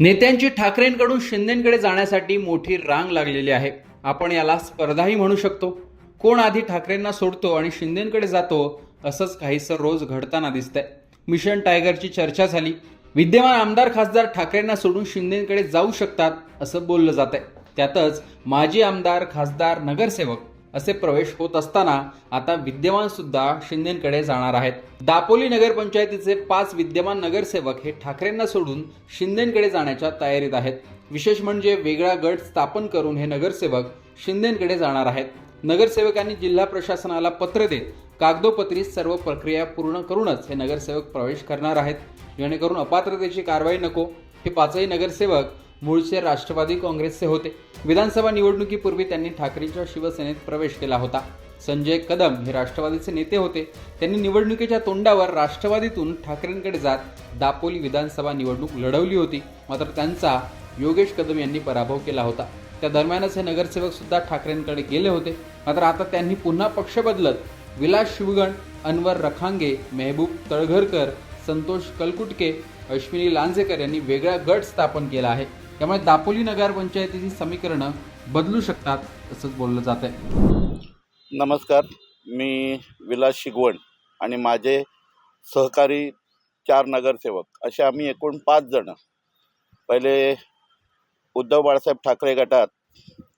नेत्यांची ठाकरेंकडून शिंदेकडे जाण्यासाठी मोठी रांग लागलेली आहे. आपण याला स्पर्धाही म्हणू शकतो. कोण आधी ठाकरेंना सोडतो आणि शिंदेकडे जातो असंच काहीसं रोज घडताना दिसतंय. मिशन टायगरची चर्चा झाली. विद्यमान आमदार खासदार ठाकरेंना सोडून शिंदेकडे जाऊ शकतात असं बोललं जात आहे त्यातच माजी आमदार खासदार नगरसेवक असे प्रवेश होत असताना आता विद्यमान सुद्धा शिंदेकडे जाणार आहेत. दापोली नगरपंचायतीचे पाच विद्यमान नगरसेवक हे ठाकरेंना सोडून शिंदेकडे जाण्याच्या तयारीत आहेत. विशेष म्हणजे वेगळा गट स्थापन करून हे नगरसेवक शिंदेकडे जाणार आहेत. नगरसेवकांनी जिल्हा प्रशासनाला पत्र देत कागदोपत्री सर्व प्रक्रिया पूर्ण करूनच हे नगरसेवक प्रवेश करणार आहेत. जेणेकरून अपात्रतेची कारवाई नको हे पाचही नगरसेवक मूळचे राष्ट्रवादी काँग्रेसचे होते. विधानसभा निवडणुकीपूर्वी त्यांनी ठाकरेंच्या शिवसेनेत प्रवेश केला होता. संजय कदम हे राष्ट्रवादीचे नेते होते. त्यांनी निवडणुकीच्या तोंडावर राष्ट्रवादीतून ठाकरेंकडे जात दापोली विधानसभा निवडणूक लढवली होती. मात्र त्यांचा योगेश कदम यांनी पराभव केला होता. त्या दरम्यानच हे नगरसेवक सुद्धा ठाकरेंकडे गेले होते. मात्र आता त्यांनी पुन्हा पक्ष बदलत विलास शिवगण अनवर रखांगे मेहबूब तळघरकर संतोष कलकुटके अश्विनी लांजेकर यांनी वेगळा गट स्थापन केला आहे. त्यामुळे दापोली नगरपंचायतीची समीकरणं बदलू शकतात असंच बोललं जात आहे. नमस्कार मी विलास शिगवण आणि माझे सहकारी चार नगरसेवक असे आम्ही एकूण पाच जण. पहिले उद्धव बाळासाहेब ठाकरे गटात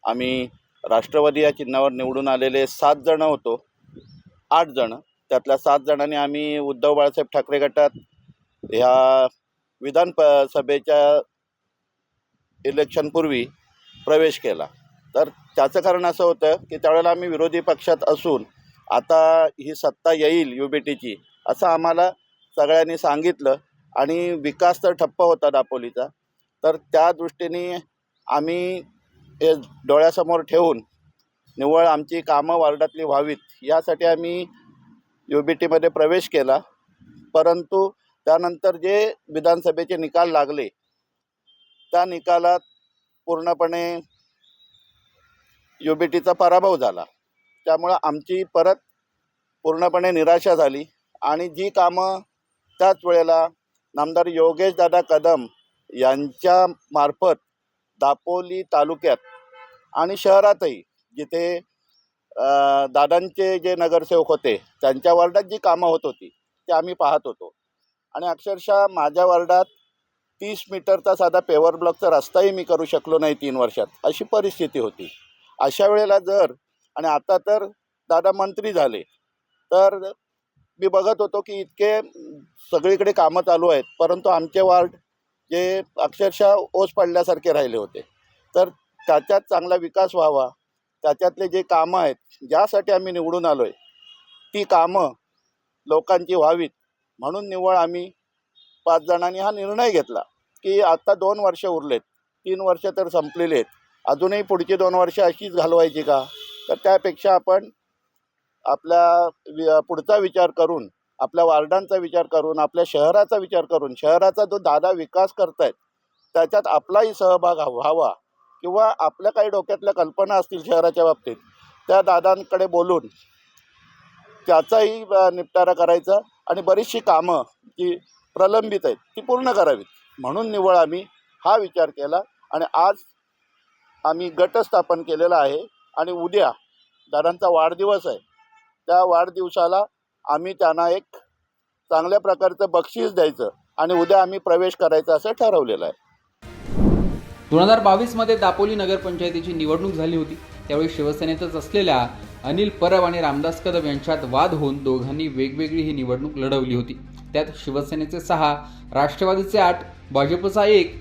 आम्ही राष्ट्रवादी या चिन्हावर निवडून आलेले सात जण होतो. आठ जण. त्यातल्या सात जणांनी आम्ही उद्धव बाळासाहेब ठाकरे गटात ह्या विधान प सभेच्या इलेक्शनपूर्वी प्रवेश केला. तर त्याचं कारण असं होतं की त्यावेळेला आम्ही विरोधी पक्षात असून आता ही सत्ता येईल यू बी टीची असं आम्हाला सगळ्यांनी सांगितलं आणि विकास तर ठप्प होता दापोलीचा. तर त्या दृष्टीने आम्ही हे डोळ्यासमोर ठेवून निव्वळ आमची कामं वार्डातली व्हावीत यासाठी आम्ही यू बी टीमध्ये प्रवेश केला. परंतु त्यानंतर जे विधानसभेचे निकाल लागले त्या निकालात पूर्णपणे यू बी टीचा पराभव झाला. त्यामुळं आमची परत पूर्णपणे निराशा झाली आणि जी कामं त्याच वेळेला नामदार योगेश दादा कदम यांच्या मार्फत दापोली तालुक्यात आणि शहरातही जिथे दादांचे जे नगरसेवक होते त्यांच्या वार्डात जी कामं होत होती ते आम्ही पाहत होतो. आणि अक्षरशः माझ्या वार्डात तीस मीटरचा साधा पेवर ब्लॉकचा रस्ताही मी करू शकलो नाही तीन वर्षात. अशी परिस्थिती होती. अशा वेळेला जर आणि आता तर दादा मंत्री झाले तर मी बघत होतो की इतके सगळीकडे कामं चालू आहेत परंतु आमचे वार्ड जे अक्षरशः ओस पडल्यासारखे राहिले होते. तर त्याच्यात चांगला विकास व्हावा त्याच्यातले जे कामं आहेत ज्यासाठी आम्ही निवडून आलो आहे ती कामं लोकांची व्हावीत म्हणून निव्वळ आम्ही पाच जणांनी हा निर्णय घेतला. की आता दोन वर्ष उरलेत. तीन वर्ष तर संपलेली आहेत अजूनही पुढची दोन वर्ष अशीच घालवायची का? तर त्यापेक्षा आपण आपल्या वि पुढचा विचार करून आपल्या वार्डांचा विचार करून आपल्या शहराचा विचार करून शहराचा जो दादा विकास करतायत त्याच्यात आपलाही सहभाग व्हावा किंवा आपल्या काही डोक्यातल्या कल्पना असतील शहराच्या बाबतीत त्या दादांकडे बोलून त्याचाही निपटारा करायचा. आणि बरीचशी कामं जी प्रलंबित आहेत ती पूर्ण करावीत. म्हणून निव्वळ आम्ही हा विचार केला आणि आज आम्ही गट स्थापन केलेला आहे आणि उद्या दादांचा वाढदिवस आहे. त्या वाढदिवसाला आम्ही त्यांना एक चांगल्या प्रकारचं बक्षीस द्यायचं आणि उद्या आम्ही प्रवेश करायचा असं ठरवलेलं आहे. दोन हजार बावीसमध्ये दापोली नगरपंचायतीची निवडणूक झाली होती. त्यावेळी शिवसेनेतच असलेल्या अनिल परब आणि रामदास कदम यांच्यात वाद होऊन दोघांनी वेगवेगळी ही निवडणूक लढवली होती. त्यात शिवसेनेचे सहा राष्ट्रवादीचे आठ भाजपचा एक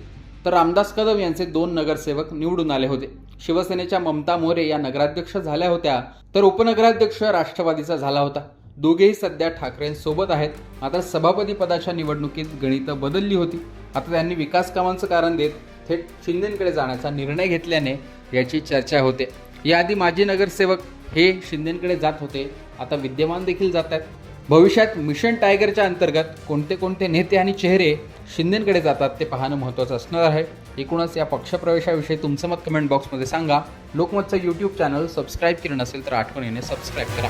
तर रामदास कदम यांचे दोन नगरसेवक निवडून आले होते. शिवसेनेच्या ममता मोरे या नगराध्यक्ष झाल्या होत्या तर उपनगराध्यक्ष राष्ट्रवादीचा झाला होता. दोघेही सध्या ठाकरेंसोबत आहेत. मात्र सभापती पदाच्या निवडणुकीत गणितं बदलली होती. आता त्यांनी विकास कामांचं कारण देत थेट शिंदेकडे जाण्याचा निर्णय घेतल्याने याची चर्चा होते. याआधी माजी नगरसेवक हे शिंदेकडे जात होते. आता विद्यमान देखील जात आहेत. भविष्यात मिशन टायगरच्या अंतर्गत कोणते कोणते नेते आणि चेहरे शिंदेकडे जातात ते पाहणं महत्त्वाचं असणार आहे. एकूणच या पक्षप्रवेशाविषयी तुमचं मत कमेंट बॉक्समध्ये सांगा. लोकमतचं यूट्यूब चॅनल सबस्क्राईब केलं नसेल तर आठवणीने सबस्क्राईब करा.